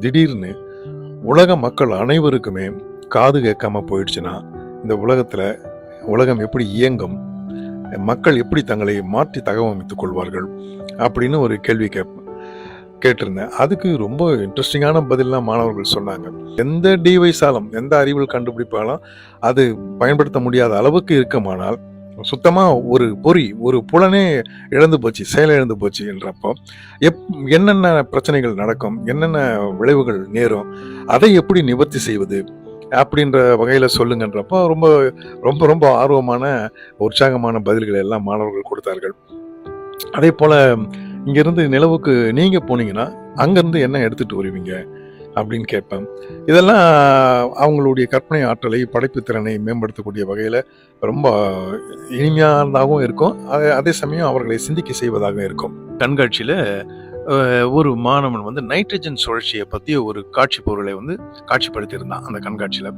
திடீர்னு உலக மக்கள் அனைவருக்குமே காது கேட்காம போயிடுச்சுன்னா இந்த உலகத்தில் உலகம் எப்படி இயங்கும் மக்கள் எப்படி தங்களை மாற்றி தகவமைத்துக் கொள்வார்கள் அப்படின்னு ஒரு கேள்வி கேட்பேன் கேட்டிருந்தேன். அதுக்கு ரொம்ப இன்ட்ரெஸ்டிங்கான பதிலாம் மாணவர்கள் சொன்னாங்க. எந்த டிவைஸாலும் எந்த அறிவியல் கண்டுபிடிப்பாலும் அது பயன்படுத்த முடியாத அளவுக்கு இருக்குமானால் சுத்தமாக ஒரு பொறி ஒரு புலனே இழந்து போச்சு செயல் இழந்து போச்சு என்றப்போ எப் என்னென்ன பிரச்சனைகள் நடக்கும் என்னென்ன விளைவுகள் நேரும் அதை எப்படி நிவர்த்தி செய்வது அப்படின்ற வகையில் சொல்லுங்கன்றப்போ ரொம்ப ரொம்ப ரொம்ப ஆர்வமான உற்சாகமான பதில்களை எல்லாம் மாணவர்கள் கொடுத்தார்கள். அதே போல் இங்கேருந்து நிலவுக்கு நீங்கள் போனீங்கன்னா அங்கேருந்து என்ன எடுத்துகிட்டு வருவீங்க? அப்படின்னு கேட்பேன். இதெல்லாம் அவங்களுடைய கற்பனை ஆற்றலை படைப்பு திறனை மேம்படுத்தக்கூடிய வகையில் ரொம்ப இனிமையானதாகவும் இருக்கும். அதே அதே சமயம் அவர்களை சிந்திக்க செய்வதாகவும் இருக்கும். கண்காட்சியில் ஒரு மாணவன் வந்து நைட்ரஜன் சுழற்சியை பற்றி ஒரு காட்சி பொருளை வந்து காட்சிப்படுத்தியிருந்தான் அந்த கண்காட்சியில்.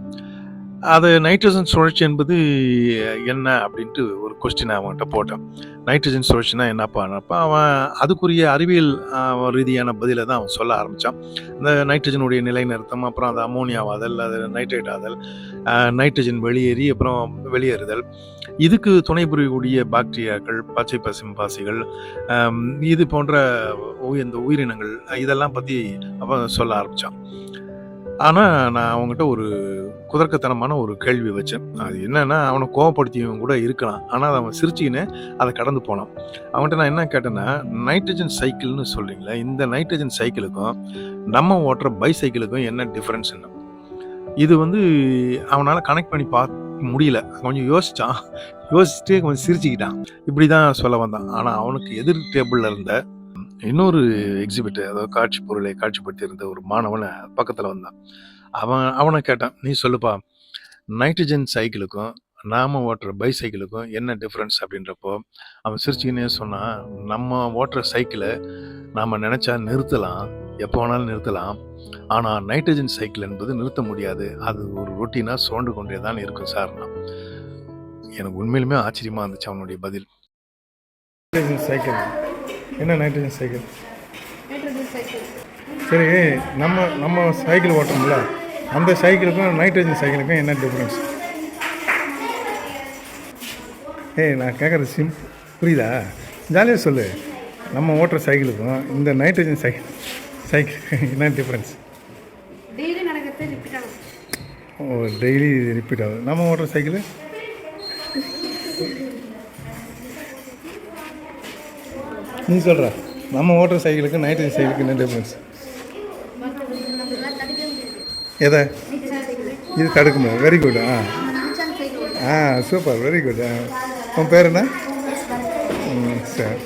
அது நைட்ரஜன் சுழற்சி என்பது என்ன அப்படின்ட்டு ஒரு கொஸ்டின் அவன்கிட்ட போட்டேன். நைட்ரஜன் சுழற்சினா என்னப்பா? அவன் அதுக்குரிய அறிவியல் ரீதியான பதிலை தான் அவன் சொல்ல ஆரம்பித்தான் இந்த நைட்ரஜனுடைய நிலைநிறுத்தம் அப்புறம் அது அமோனியாவாதல் அது நைட்ரேட் ஆதல் நைட்ரஜன் வெளியேறி அப்புறம் வெளியேறுதல். இதுக்கு துணை புரியக்கூடிய பாக்டீரியாக்கள் பச்சை பசிம்பாசிகள் இது போன்ற இந்த உயிரினங்கள் இதெல்லாம் பற்றி அவன் சொல்ல ஆரம்பித்தான் ஆனால் நான் அவங்ககிட்ட ஒரு குதர்க்கத்தனமான ஒரு கேள்வி வச்சேன். அது என்னென்னா அவனை கோவப்படுத்தியவன் கூட இருக்கலாம். ஆனால் அவன் சிரிச்சின்னு அதை கடந்து போனான். அவன்கிட்ட நான் என்ன கேட்டேன்னா நைட்ரஜன் சைக்கிள்னு சொல்கிறீங்களே இந்த நைட்ரஜன் சைக்கிளுக்கும் நம்ம ஓட்டுற பைசைக்கிளுக்கும் என்ன டிஃப்ரென்ஸ் என்ன? இது வந்து அவனால் கனெக்ட் பண்ணி பார்த்து முடியல. கொஞ்சம் யோசித்தான் யோசிச்சுட்டு கொஞ்சம் சிரிச்சுக்கிட்டான். இப்படி தான் சொல்ல வந்தான். ஆனால் அவனுக்கு எதிர் டேபிளில் இருந்த இன்னொரு எக்ஸிபிட் அதாவது காட்சி பொருளை காட்சிப்படுத்தி இருந்த ஒரு மாணவனை பக்கத்தில் வந்தான். அவன் அவனை கேட்டான் நீ சொல்லுப்பா நைட்ரஜன் சைக்கிளுக்கும் நாம் ஓட்டுற பைசைக்கிளுக்கும் என்ன டிஃப்ரென்ஸ் அப்படின்றப்போ அவன் சிரிச்சுக்கினே சொன்னான் நம்ம ஓட்டுற சைக்கிளை நாம் நினச்சா நிறுத்தலாம் எப்போ வேணாலும் நிறுத்தலாம். ஆனால் நைட்ரஜன் சைக்கிள் என்பது நிறுத்த முடியாது. அது ஒரு ரொட்டீனாக சோண்டு கொண்டே தான் இருக்கும் சார்னா எனக்கு உண்மையிலுமே ஆச்சரியமாக இருந்துச்சு அவனுடைய பதில். சைக்கிள் என்ன நைட்ரஜன் சைக்கிள் சரி நம்ம நம்ம சைக்கிள் ஓட்டுறோம்ல. அந்த சைக்கிளுக்கும் நைட்ரஜன் சைக்கிளுக்கும் என்ன டிஃப்ரென்ஸ் ஏய் நான் கேட்குறது சிம் புரியுதா? ஜாலியாக சொல்லு. நம்ம ஓட்டுற சைக்கிளுக்கும் இந்த நைட்ரஜன் சைக்கிள் சைக்கிள் என்ன டிஃப்ரென்ஸ் ஓ டெய்லி ரிப்பீட் ஆகுது. நம்ம ஓட்டுற சைக்கிள் நீ சொல்கிற நம்ம ஓட்டுற சைக்கிளுக்கு நைட் சைக்கிளுக்கு என்ன டிஃப்ரென்ஸ் எதை? இது தடுக்க முடியாது வெரி குட் ஆ ஆ சூப்பர் வெரி குட் உன் பேர் என்ன? ம் சரி.